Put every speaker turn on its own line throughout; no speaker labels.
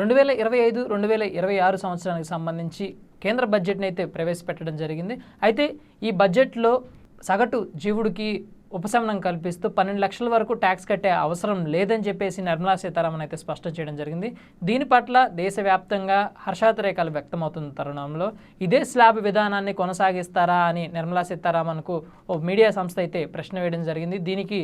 రెండు వేల ఇరవై ఐదు రెండు వేల ఇరవై ఆరు సంవత్సరానికి సంబంధించి కేంద్ర బడ్జెట్ని అయితే ప్రవేశపెట్టడం జరిగింది. అయితే ఈ బడ్జెట్లో సగటు జీవుడికి ఉపశమనం కల్పిస్తూ పన్నెండు లక్షల వరకు ట్యాక్స్ కట్టే అవసరం లేదని చెప్పేసి నిర్మలా సీతారామన్ అయితే స్పష్టం చేయడం జరిగింది. దీని పట్ల దేశవ్యాప్తంగా హర్షాతిరేకాలు వ్యక్తమవుతున్న తరుణంలో ఇదే స్లాబ్ విధానాన్ని కొనసాగిస్తారా అని నిర్మలా సీతారామన్కు ఓ మీడియా సంస్థ అయితే ప్రశ్న వేయడం జరిగింది. దీనికి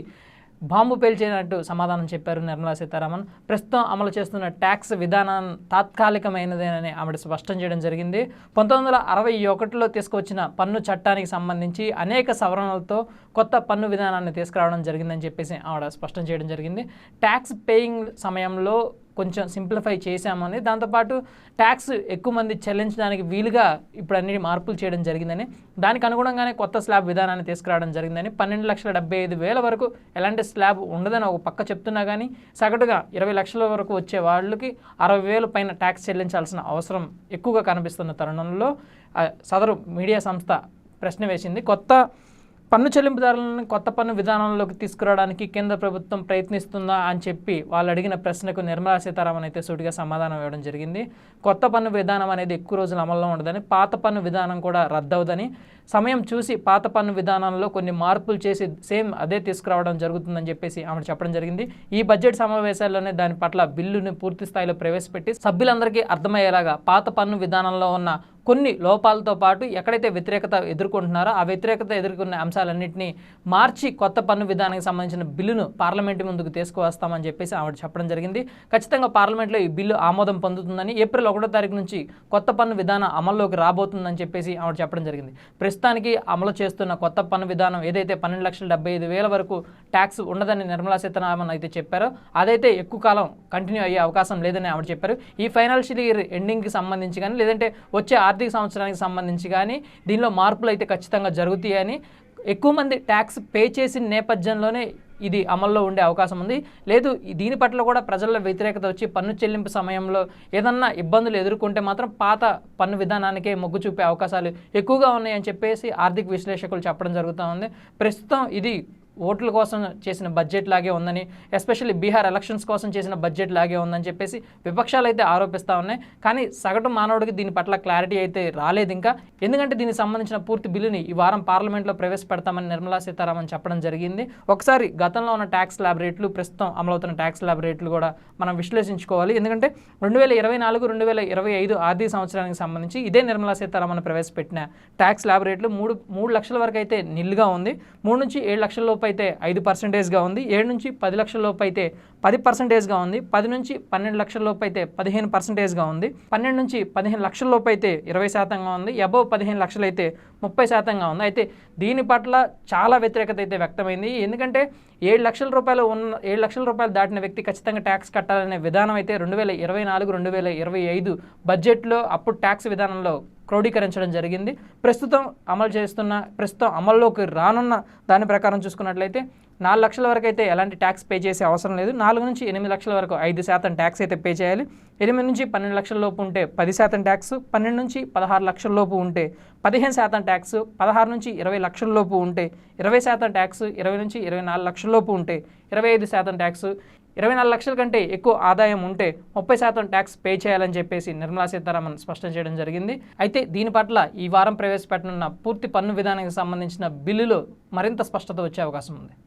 బాంబు పేల్చేనట్టు సమాధానం చెప్పారు నిర్మలా సీతారామన్. ప్రస్తుతం అమలు చేస్తున్న ట్యాక్స్ విధానం తాత్కాలికమైనదేనని ఆవిడ స్పష్టం చేయడం జరిగింది. పంతొమ్మిది వందల అరవై ఒకటిలో తీసుకొచ్చిన పన్ను చట్టానికి సంబంధించి అనేక సవరణలతో కొత్త పన్ను విధానాన్ని తీసుకురావడం జరిగిందని చెప్పేసి ఆవిడ స్పష్టం చేయడం జరిగింది. ట్యాక్స్ పేయింగ్ సమయంలో కొంచెం సింప్లిఫై చేశామని దాంతోపాటు ట్యాక్స్ ఎక్కువ మంది చెల్లించడానికి వీలుగా ఇప్పుడు అన్ని మార్పులు చేయడం జరిగిందని. దానికి అనుగుణంగానే కొత్త స్లాబ్ విధానాన్ని తీసుకురావడం జరిగిందని. పన్నెండు లక్షల డెబ్బై ఐదు వేల వరకు ఎలాంటి స్లాబ్ ఉండదని ఒక పక్క చెప్తున్నా కానీ సగటుగా ఇరవై లక్షల వరకు వచ్చే వాళ్ళకి అరవై వేలు పైన ట్యాక్స్ చెల్లించాల్సిన అవసరం ఎక్కువగా కనిపిస్తున్న తరుణంలో సదరు మీడియా సంస్థ ప్రశ్న వేసింది. కొత్త పన్ను చెల్లింపుదారులను కొత్త పన్ను విధానంలోకి తీసుకురావడానికి కేంద్ర ప్రభుత్వం ప్రయత్నిస్తుందా అని చెప్పి వాళ్ళు అడిగిన ప్రశ్నకు నిర్మలా సీతారామన్ అయితే సూటిగా సమాధానం ఇవ్వడం జరిగింది. కొత్త పన్ను విధానం అనేది ఎక్కువ రోజులు అమల్లో ఉండదని పాత పన్ను విధానం కూడా రద్దవుదని సమయం చూసి పాత పన్ను విధానంలో కొన్ని మార్పులు చేసి సేమ్ అదే తీసుకురావడం జరుగుతుందని చెప్పేసి ఆమె చెప్పడం జరిగింది. ఈ బడ్జెట్ సమావేశాల్లోనే దాని పట్ల బిల్లుని పూర్తి స్థాయిలో ప్రవేశపెట్టి సభ్యులందరికీ అర్థమయ్యేలాగా పాత పన్ను విధానంలో ఉన్న కొన్ని లోపాలతో పాటు ఎక్కడైతే వ్యతిరేకత ఎదుర్కొంటున్నారో ఆ వ్యతిరేకత ఎదుర్కొన్న అంశాలన్నింటినీ మార్చి కొత్త పన్ను విధానానికి సంబంధించిన బిల్లును పార్లమెంటు ముందుకు తీసుకువస్తామని చెప్పేసి ఆవిడ చెప్పడం జరిగింది. ఖచ్చితంగా పార్లమెంట్లో ఈ బిల్లు ఆమోదం పొందుతుందని ఏప్రిల్ ఒకటో తారీఖు నుంచి కొత్త పన్ను విధానం అమల్లోకి రాబోతుందని చెప్పేసి ఆవిడ చెప్పడం జరిగింది. ప్రస్తుతానికి అమలు చేస్తున్న కొత్త పన్ను విధానం ఏదైతే పన్నెండు లక్షల డెబ్బై ఐదు వేల వరకు ట్యాక్స్ ఉండదని నిర్మలా సీతారామన్ అయితే చెప్పారో. అదైతే ఎక్కువ కాలం కంటిన్యూ అయ్యే అవకాశం లేదని ఆవిడ చెప్పారు. ఈ ఫైనాన్షియల్ ఇయర్ ఎండింగ్కి సంబంధించి కానీ లేదంటే వచ్చే ఆర్థిక సంవత్సరానికి సంబంధించి కానీ దీనిలో మార్పులు అయితే ఖచ్చితంగా జరుగుతాయని ఎక్కువ మంది ట్యాక్స్ పే చేసిన నేపథ్యంలోనే ఇది అమల్లో ఉండే అవకాశం ఉంది. లేదు దీని పట్ల కూడా ప్రజల్లో వ్యతిరేకత వచ్చి పన్ను చెల్లింపు సమయంలో ఏదన్నా ఇబ్బందులు ఎదుర్కొంటే మాత్రం పాత పన్ను విధానానికే మొగ్గు చూపే అవకాశాలు ఎక్కువగా ఉన్నాయని చెప్పేసి ఆర్థిక విశ్లేషకులు చెప్పడం జరుగుతూ ఉంది. ప్రస్తుతం ఇది ఓట్ల కోసం చేసిన బడ్జెట్ లాగే ఉందని ఎస్పెషల్లీ బీహార్ ఎలక్షన్స్ కోసం చేసిన బడ్జెట్ లాగే ఉందని చెప్పేసి విపక్షాలు అయితే ఆరోపిస్తూ ఉన్నాయి. కానీ సగటు మానవుడికి దీని పట్ల క్లారిటీ అయితే రాలేదు ఇంకా. ఎందుకంటే దీనికి సంబంధించిన పూర్తి బిల్లుని ఈ వారం పార్లమెంట్లో ప్రవేశపెడతామని నిర్మలా సీతారామన్ చెప్పడం జరిగింది. ఒకసారి గతంలో ఉన్న ట్యాక్స్ ల్యాబ్ రేట్లు ప్రస్తుతం అమలవుతున్న ట్యాక్స్ ల్యాబ్ రేట్లు కూడా మనం విశ్లేషించుకోవాలి. ఎందుకంటే రెండు వేల ఇరవై నాలుగు రెండు వేల ఇరవై ఐదు ఆర్థిక సంవత్సరానికి సంబంధించి ఇదే నిర్మలా సీతారామన్ ప్రవేశపెట్టిన ట్యాక్స్ ల్యాబ్ రేట్లు మూడు మూడు లక్షల వరకు అయితే నిల్గా ఉంది. మూడు నుంచి ఏడు లక్షల లోపు అయితే ఐదు పర్సెంటేజ్గా ఉంది. ఏడు నుంచి పది లక్షల లోపు అయితే పది పర్సెంటేజ్గా ఉంది. పది నుంచి పన్నెండు లక్షల లోపు అయితే పదిహేను పర్సెంటేజ్గా ఉంది. పన్నెండు నుంచి పదిహేను లక్షల లోపు అయితే ఇరవై శాతంగా ఉంది. అబవ్ పదిహేను లక్షలు అయితే ముప్పై శాతంగా ఉంది. అయితే దీని పట్ల చాలా వ్యతిరేకత అయితే వ్యక్తమైంది. ఎందుకంటే ఏడు లక్షల రూపాయలు ఉన్న ఏడు లక్షల రూపాయలు దాటిన వ్యక్తి ఖచ్చితంగా ట్యాక్స్ కట్టాలనే విధానం అయితే రెండు వేల ఇరవై నాలుగు రెండు వేల ఇరవై ఐదు బడ్జెట్లో అప్పుడు ట్యాక్స్ విధానంలో క్రోడీకరించడం జరిగింది. ప్రస్తుతం అమలు చేస్తున్న ప్రస్తుతం అమల్లోకి రానున్న దాని ప్రకారం చూసుకున్నట్లయితే నాలుగు లక్షల వరకు అయితే ఎలాంటి ట్యాక్స్ పే చేసే అవసరం లేదు. నాలుగు నుంచి ఎనిమిది లక్షల వరకు ఐదు శాతం ట్యాక్స్ అయితే పే చేయాలి. ఎనిమిది నుంచి పన్నెండు లక్షల లోపు ఉంటే పది శాతం ట్యాక్స్ పన్నెండు నుంచి పదహారు లక్షల లోపు ఉంటే పదిహేను శాతం ట్యాక్స్ పదహారు నుంచి ఇరవై లక్షల లోపు ఉంటే ఇరవై శాతం ట్యాక్స్ ఇరవై నుంచి ఇరవై నాలుగు లక్షల లోపు ఉంటే ఇరవై ఐదు శాతం ట్యాక్స్ ఇరవై నాలుగు లక్షల కంటే ఎక్కువ ఆదాయం ఉంటే ముప్పై శాతం ట్యాక్స్ పే చేయాలని చెప్పేసి నిర్మలా సీతారామన్ స్పష్టం చేయడం జరిగింది. అయితే దీని పట్ల ఈ వారం ప్రవేశపెట్టనున్న పూర్తి పన్ను విధానానికి సంబంధించిన బిల్లులో మరింత స్పష్టత వచ్చే అవకాశం ఉంది.